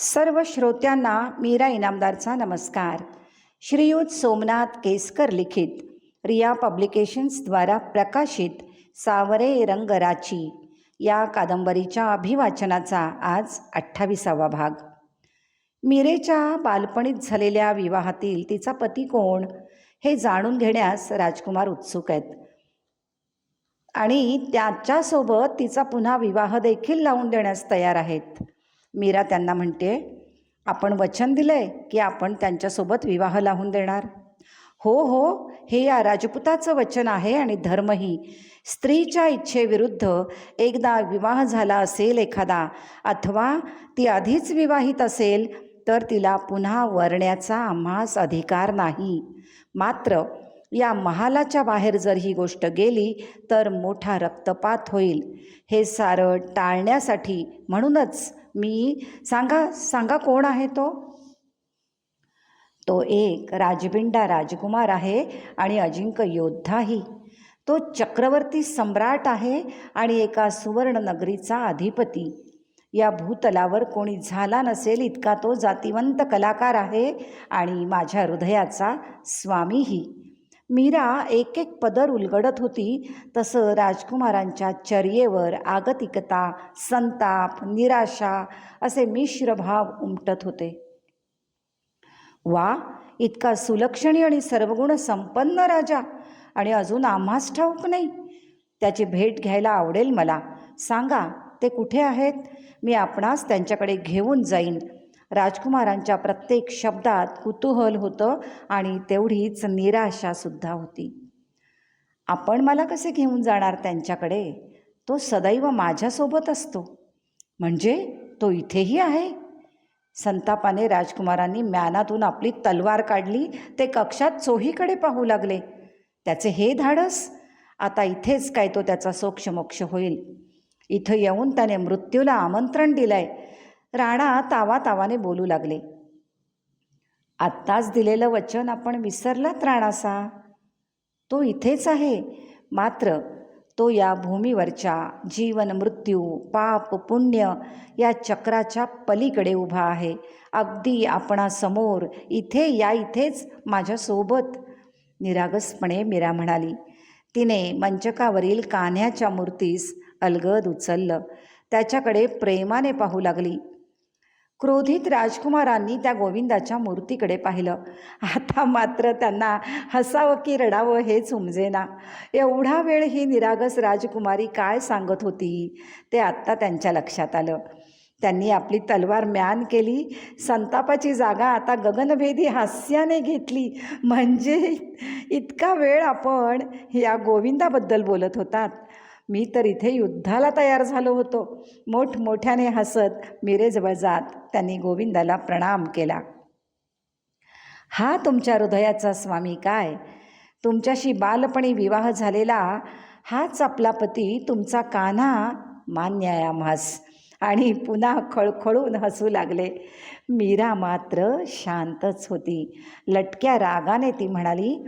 सर्व श्रोत्यांना मीरा इनामदारचा नमस्कार. श्रीयुत सोमनाथ केसकर लिखित रिया पब्लिकेशन्सद्वारा प्रकाशित सावरे रंगराची या कादंबरीच्या अभिवाचनाचा आज अठ्ठावीसावा भाग. मीरेच्या बालपणीत झालेल्या विवाहातील तिचा पती कोण हे जाणून घेण्यास राजकुमार उत्सुक आहेत. आणि त्याच्यासोबत तिचा पुन्हा विवाह देखील लावून देण्यास तयार आहेत. मीरा त्यांना म्हणते आपण वचन दिलं आहे की आपण त्यांच्यासोबत विवाह लावून देणार. हो हो हे या राजपुताचं वचन आहे आणि धर्मही. स्त्रीच्या इच्छेविरुद्ध एकदा विवाह झाला असेल एखादा अथवा ती आधीच विवाहित असेल तर तिला पुन्हा वरण्याचा आम्हास अधिकार नाही. मात्र या महालाच्या बाहेर जर ही गोष्ट गेली तर मोठा रक्तपात होईल. हे सारं टाळण्यासाठी म्हणूनच मी सांगा सांगा कोण आहे तो? तो एक राजबिंडा राजकुमार आहे आणि अजिंक्य योद्धाही. तो चक्रवर्ती सम्राट आहे आणि एका सुवर्णनगरीचा अधिपती. या भूतलावर कोणी झाला नसेल इतका तो जातिवंत कलाकार आहे आणि माझ्या हृदयाचा स्वामीही. मीरा एक एक पदर उलगडत होती. तसं राजकुमारांच्या चर्येवर आगतिकता संताप निराशा असे मिश्र भाव उमटत होते. वा इतका सुलक्षणी आणि सर्वगुण संपन्न राजा. आणि अजून आम्हास ठाऊक नाही. त्याची भेट घ्यायला आवडेल मला. सांगा ते कुठे आहेत? मी आपणास त्यांच्याकडे घेऊन जाईन. राजकुमारांच्या प्रत्येक शब्दात कुतूहल होतं आणि तेवढीच निराशासुद्धा होती. आपण मला कसे घेऊन जाणार त्यांच्याकडे? तो सदैव माझ्यासोबत असतो. म्हणजे तो इथेही आहे? संतापाने राजकुमारांनी म्यानातून आपली तलवार काढली ते कक्षात चोहीकडे पाहू लागले. त्याचे हे धाडस आता इथेच काय तो त्याचा सोक्षमोक्ष होईल. इथं येऊन त्याने मृत्यूला आमंत्रण दिलंय. राणा तावा तावाने बोलू लागले. आत्ताच दिलेलं वचन आपण विसरलात राणासा. तो इथेच आहे. मात्र तो या भूमीवरच्या जीवन मृत्यू पाप पुण्य या चक्राच्या पलीकडे उभा आहे. अगदी आपणासमोर इथे या इथेच माझ्यासोबत. निरागसपणे मीरा म्हणाली तिने मंचकावरील कान्ह्याच्या मूर्तीस अलगद उचललं. त्याच्याकडे प्रेमाने पाहू लागली. क्रोधित राजकुमारांनी त्या गोविंदाच्या मूर्तीकडे पाहिलं. आता मात्र त्यांना हसावं की रडावं हेच उमजेना. एवढा वेळ ही निरागस राजकुमारी काय सांगत होती? ते आत्ता त्यांच्या लक्षात आलं. त्यांनी आपली तलवार म्यान केली. संतापाची जागा आता गगनभेदी हास्याने घेतली. म्हणजे इतका वेळ आपण या गोविंदाबद्दल बोलत होतात. मी तर इथे युद्धाला तयार झालो होतो. मोठमोठ्याने हसत मिरेजवळ जात त्यांनी गोविंदाला प्रणाम केला. हा तुमच्या हृदयाचा स्वामी काय? तुमच्याशी बालपणी विवाह झालेला हाच आपला पती तुमचा कान्हा मान्य आहे आम्हास आणि पुन्हा खळखळून हसू लागले. मीरा मात्र शांतच होती. लटक्या रागाने ती म्हणाली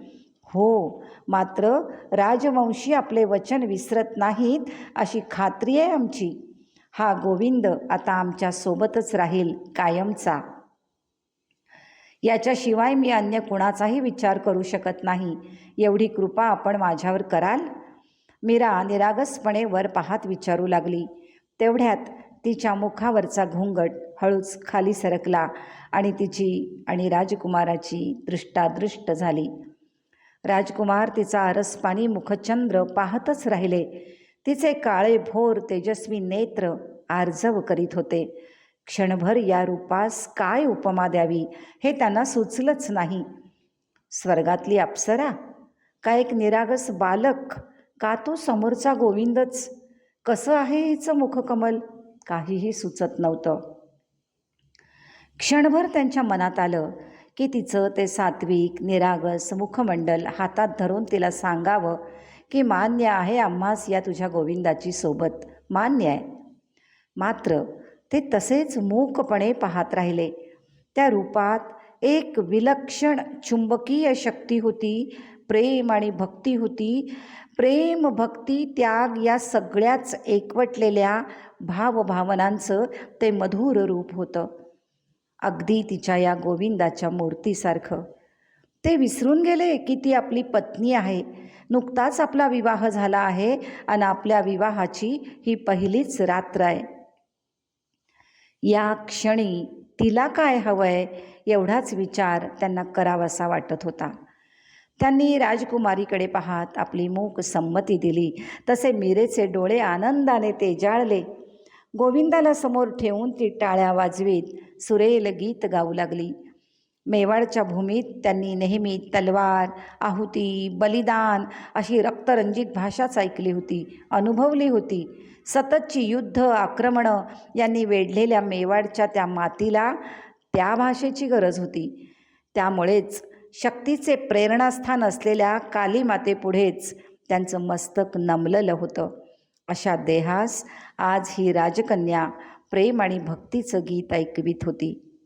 हो मात्र राजवंशी आपले वचन विसरत नाहीत अशी खात्री आहे आमची. हा गोविंद आता आमच्या सोबतच राहील कायमचा. याच्याशिवाय मी अन्य कुणाचाही विचार करू शकत नाही. एवढी कृपा आपण माझ्यावर कराल? मीरा निरागसपणे वर पाहात विचारू लागली. तेवढ्यात तिच्या मुखावरचा घोंगट हळूच खाली सरकला आणि तिची आणि राजकुमाराची दृष्टादृष्ट झाली. राजकुमार तिचा आरसपाणी मुखचंद्र पाहतच राहिले. तिचे काळे भोर तेजस्वी नेत्र आर्जव करीत होते. क्षणभर या रूपास काय उपमा द्यावी हे त्यांना सुचलंच नाही. स्वर्गातली अप्सरा? का एक निरागस बालक? का तो समोरचा गोविंदच? कसं आहे हिचं मुखकमल? काहीही सुचत नव्हतं. क्षणभर त्यांच्या मनात आलं की तिचं ते सात्विक निरागस मुखमंडल हातात धरून तिला सांगावं की मान्य आहे आम्हास या तुझ्या गोविंदाची सोबत. मान्य आहे. मात्र ते तसेच मूकपणे पाहत राहिले. त्या रूपात एक विलक्षण चुंबकीय शक्ती होती प्रेम आणि भक्ती होती. प्रेम भक्ती त्याग या सगळ्याच एकवटलेल्या भावभावनांचं ते मधुर रूप होतं. अगदी तिच्या या गोविंदाच्या मूर्तीसारखं. ते विसरून गेले की ती आपली पत्नी आहे. नुकताच आपला विवाह झाला आहे आणि आपल्या विवाहाची ही पहिलीच रात्र आहे. या क्षणी तिला काय हवंय एवढाच विचार त्यांना करावासा वाटत होता. त्यांनी राजकुमारीकडे पाहत आपली मूक संमती दिली. तसे मीरेचे डोळे आनंदाने तेजाळले. गोविंदाला समोर ठेवून ती टाळ्या वाजवीत सुरेल गीत गाऊ लागली. मेवाडच्या भूमीत त्यांनी नेहमी तलवार आहुती बलिदान अशी रक्तरंजित भाषाच ऐकली होती अनुभवली होती. सततची युद्ध आक्रमणं यांनी वेढलेल्या मेवाडच्या त्या मातीला त्या भाषेची गरज होती. त्यामुळेच शक्तीचे प्रेरणास्थान असलेल्या कालीमातेपुढेच त्यांचं मस्तक नमलेलं होतं. अशा देहास आज ही राजकन्या प्रेम आणि भक्तीचं गीत ऐकवीत होती.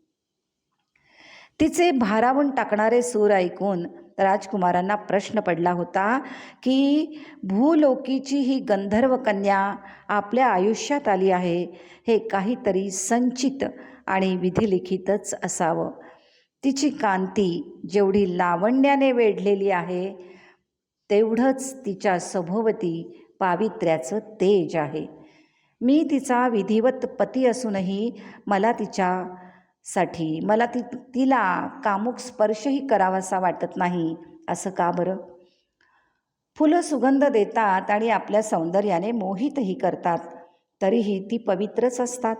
तिचे भारावून टाकणारे सूर ऐकून राजकुमारांना प्रश्न पडला होता की भूलोकीची ही गंधर्व कन्या आपल्या आयुष्यात आली आहे हे काहीतरी संचित आणि विधिलिखितच असावं. तिची कांती जेवढी लावण्याने वेढलेली आहे तेवढंच तिच्या सभोवती पावित्र्याचं तेज आहे. मी तिचा विधिवत पती असूनही मला तिच्यासाठी मला ती तिला कामुक स्पर्शही करावासा वाटत नाही असं का बरं? फुलं सुगंध देतात आणि आपल्या सौंदर्याने मोहितही करतात तरीही ती पवित्रच असतात.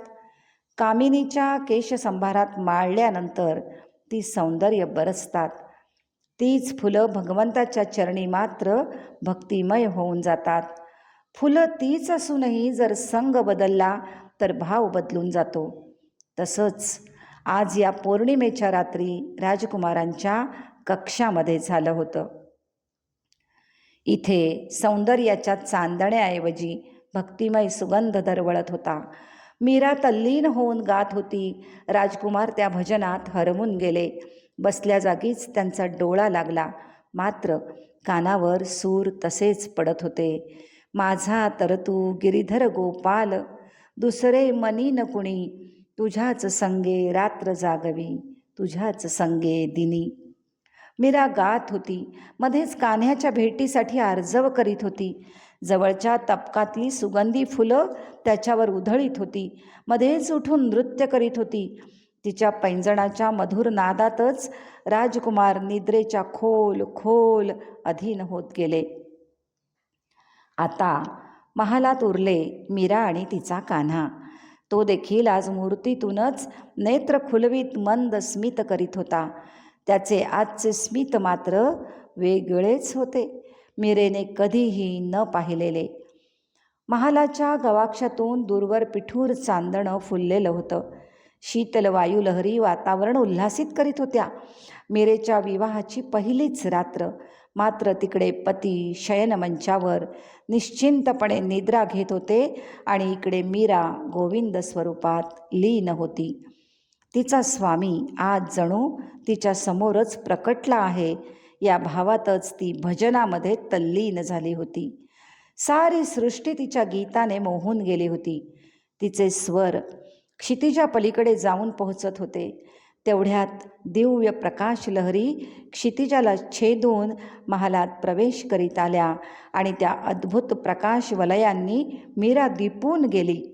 कामिनीच्या केशसंभारात माळल्यानंतर ती सौंदर्य बरसतात. तीच फुलं भगवंताच्या चरणी मात्र भक्तिमय होऊन जातात. फुलं तीच असूनही जर संग बदलला तर भाव बदलून जातो. तसंच आज या पौर्णिमेच्या रात्री राजकुमारांच्या कक्षामध्ये झालं होतं. इथे सौंदर्याच्या चांदण्याऐवजी भक्तिमय सुगंध दरवळत होता. मीरा तल्लीन होऊन गात होती. राजकुमार त्या भजनात हरवून गेले. बसल्या जागीच त्यांचा डोळा लागला. मात्र कानावर सूर तसेच पडत होते. माझा तर तू गिरीधर गोपाल. दुसरे मनी न कुणी. तुझ्याच संगे रात्र जागवी. तुझ्याच संगे दिनी. मीरा गात होती. मध्येच कान्ह्याच्या भेटीसाठी आर्जव करीत होती. जवळच्या तपकातली सुगंधी फुलं त्याच्यावर उधळीत होती. मध्येच उठून नृत्य करीत होती. तिच्या पैंजणाच्या मधुर नादातच राजकुमार निद्रेच्या खोल खोल अधीन होत गेले. आता महालात उरले मीरा आणि तिचा कान्हा. तो देखील आज मूर्तीतूनच नेत्र खुलवीत मंद स्मित करीत होता. त्याचे आजचे स्मित मात्र वेगळेच होते. मीरेने कधीही न पाहिलेले. महालाच्या गवाक्षातून दूरवर पिठूर चांदणं फुललेलं होतं. शीतल वायुलहरी वातावरण उल्हासित करीत होत्या. मीरेच्या विवाहाची पहिलीच रात्र मात्र तिकडे पती शयनमंचावर निश्चिंतपणे निद्रा घेत होते आणि इकडे मीरा गोविंद स्वरूपात लीन होती. तिचा स्वामी आज जणू तिच्या समोरच प्रकटला आहे. या भावातच ती भजनामध्ये तल्लीन झाली होती. सारी सृष्टी तिच्या गीताने मोहून गेली होती. तिचे स्वर क्षितिजा पलीकडे जाऊन पोहोचत होते. तेवढ्यात दिव्य प्रकाश लहरी क्षितिजाला छेदून महालात प्रवेश करीत आल्या आणि त्या अद्भुत प्रकाश वलयांनी मीरा दिपून गेली.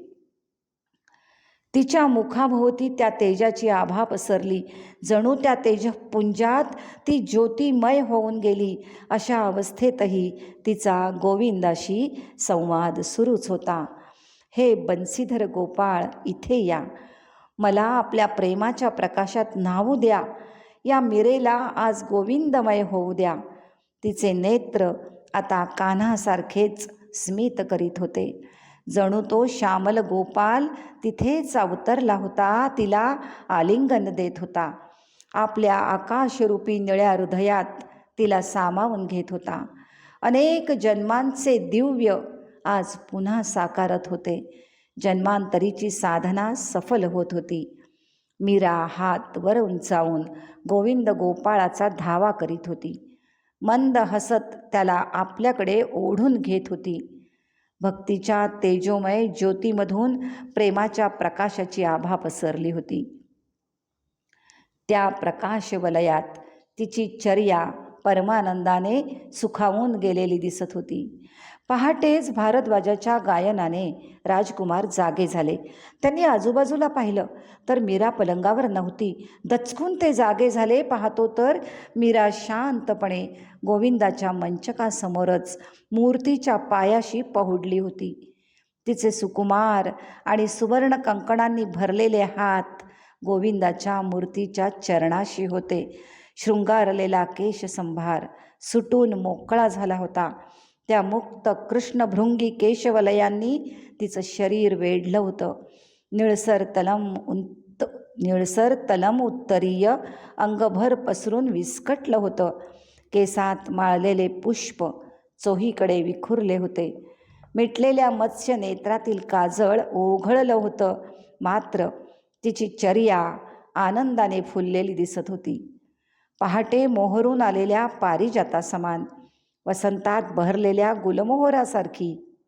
तिच्या मुखाभोवती त्या तेजाची आभा पसरली. जणू त्या तेजपुंजात ती ज्योतिमय होऊन गेली. अशा अवस्थेतही तिचा गोविंदाशी संवाद सुरूच होता. हे बन्सीधर गोपाळ इथे या. मला आपल्या प्रेमाच्या प्रकाशात न्हावू द्या. या मिरेला आज गोविंदमय होऊ द्या. तिचे नेत्र आता कान्हासारखेच स्मित करीत होते. जणू तो श्यामल गोपाल तिथेच अवतरला होता. तिला आलिंगन देत होता. आपल्या आकाशरूपी निळ्या हृदयात तिला सामावून घेत होता. अनेक जन्मांचे दिव्य आज पुन्हा साकारत होते. जन्मांतरीची साधना सफल होत होती. मीरा हात वर उंचावून गोविंद गोपाळाचा धावा करीत होती. मंद हसत त्याला आपल्याकडे ओढून घेत होती. भक्तीच्या तेजोमय ज्योतीमधून प्रेमाच्या प्रकाशाची आभा पसरली होती. त्या प्रकाशवलयात तिची चर्या परमानंदाने सुखावून गेलेली दिसत होती. पहाटेच भारद्वाजाच्या गायनाने राजकुमार जागे झाले. त्यांनी आजूबाजूला पाहिलं तर मीरा पलंगावर नव्हती. दचकून ते जागे झाले. पाहतो तर मीरा शांतपणे गोविंदाच्या मंचकासमोरच मूर्तीच्या पायाशी पहुडली होती. तिचे सुकुमार आणि सुवर्ण कंकणांनी भरलेले हात गोविंदाच्या मूर्तीच्या चरणाशी होते. शृंगारलेला केशसंभार सुटून मोकळा झाला होता. त्या मुक्त कृष्णभृंगी केशवलयांनी तिचं शरीर वेढलं होतं. निळसर तलम उंत निळसर तलम उत्तरीय अंगभर पसरून विस्कटलं होतं. केसात माळलेले पुष्प चोहीकडे विखुरले होते. मिटलेल्या मत्स्य नेत्रातील काजळ ओघळलं होतं. मात्र तिची चर्या आनंदाने फुललेली दिसत होती. पहाटे मोहरून आलेल्या पारिजातासमान वसंतात बहरलेल्या गुलमोहरासारखी.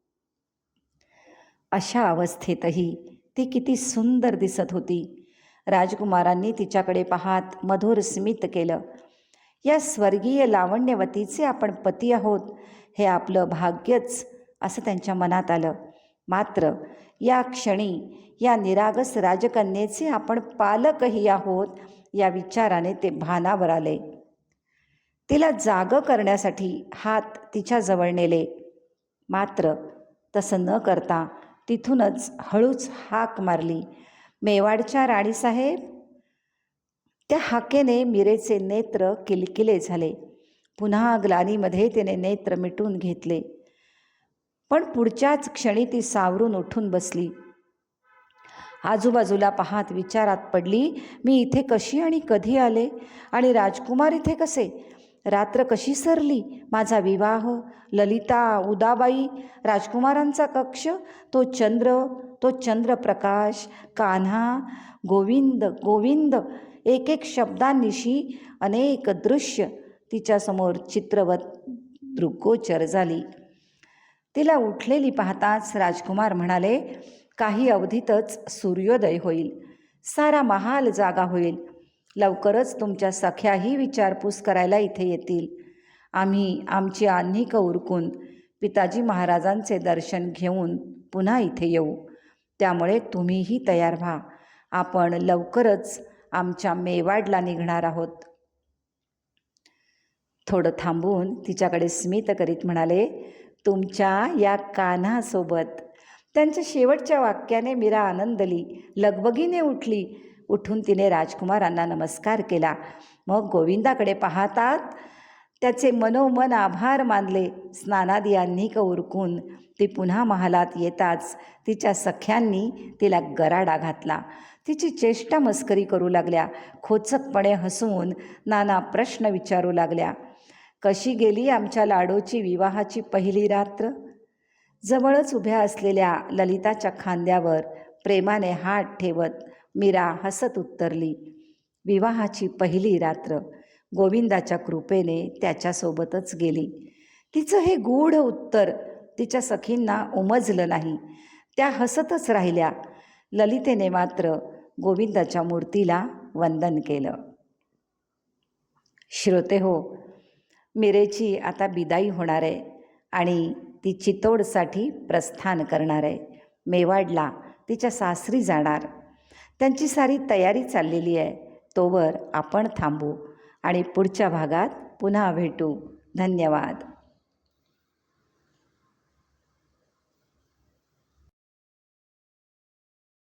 अशा अवस्थेतही ती किती सुंदर दिसत होती. राजकुमारांनी तिच्याकडे पाहात मधुर स्मित केलं. या स्वर्गीय लावण्यवतीचे आपण पती आहोत हे आपलं भाग्यच असं त्यांच्या मनात आलं. मात्र या क्षणी या निरागस राजकन्येचे आपण पालकही आहोत या विचाराने ते भानावर आले. तिला जागं करण्यासाठी हात तिच्याजवळ नेले. मात्र तसं न करता तिथूनच हळूच हाक मारली. मेवाडच्या राणीसाहेब त्या हाकेने मिरेचे नेत्र किलकिले झाले. पुन्हा ग्लानीमध्ये तिने नेत्र मिटून घेतले. पण पुढच्याच क्षणी ती सावरून उठून बसली. आजूबाजूला पाहात विचारात पडली मी इथे कशी आणि कधी आले? आणि राजकुमार इथे कसे? रात्र कशी सरली? माझा विवाह ललिता उदाबाई राजकुमारांचा कक्ष तो चंद्र तो चंद्रप्रकाश कान्हा गोविंद गोविंद एक एक शब्दांनिशी अनेक दृश्य. तिच्यासमोर चित्रवत दृग्गोचर झाली. तिला उठलेली पाहताच राजकुमार म्हणाले काही अवधीतच सूर्योदय होईल. सारा महाल जागा होईल. लवकरच तुमच्या सख्याही विचारपूस करायला इथे येतील. आम्ही आमची आन्हिक उरकून पिताजी महाराजांचे दर्शन घेऊन पुन्हा इथे येऊ. त्यामुळे तुम्हीही तयार व्हा. आपण लवकरच आमच्या मेवाडला निघणार आहोत. थोडं थांबून तिच्याकडे स्मित करीत म्हणाले तुमच्या या कान्हासोबत. त्यांच्या शेवटच्या वाक्याने मीरा आनंदली लगबगीने उठली. उठून तिने राजकुमारांना नमस्कार केला. मग गोविंदाकडे पाहतात त्याचे मनोमन आभार मानले. स्नानादी अन्निक उरकून ती पुन्हा महालात येताच तिच्या सख्यांनी तिला गराडा घातला. तिची चेष्टा मस्करी करू लागल्या. खोचकपणे हसवून नाना प्रश्न विचारू लागल्या. कशी गेली आमच्या लाडोची विवाहाची पहिली रात्र? जवळच उभ्या असलेल्या ललिताच्या खांद्यावर प्रेमाने हात ठेवत मीरा हसत उत्तरली. विवाहाची पहिली रात्र. गोविंदाच्या कृपेने त्याच्यासोबतच गेली. तिचं हे गूढ उत्तर तिच्या सखींना उमजलं नाही. त्या हसतच राहिल्या. ललितेने मात्र गोविंदाच्या मूर्तीला वंदन केलं. श्रोते हो मिरेची आता बिदाई होणार आहे आणि ती चितोडसाठी प्रस्थान करणार आहे. मेवाडला तिच्या सासरी जाणार. त्यांची सारी तयारी चाललेली आहे. तोवर आपण थांबू आणि पुढच्या भागात पुन्हा भेटू. धन्यवाद.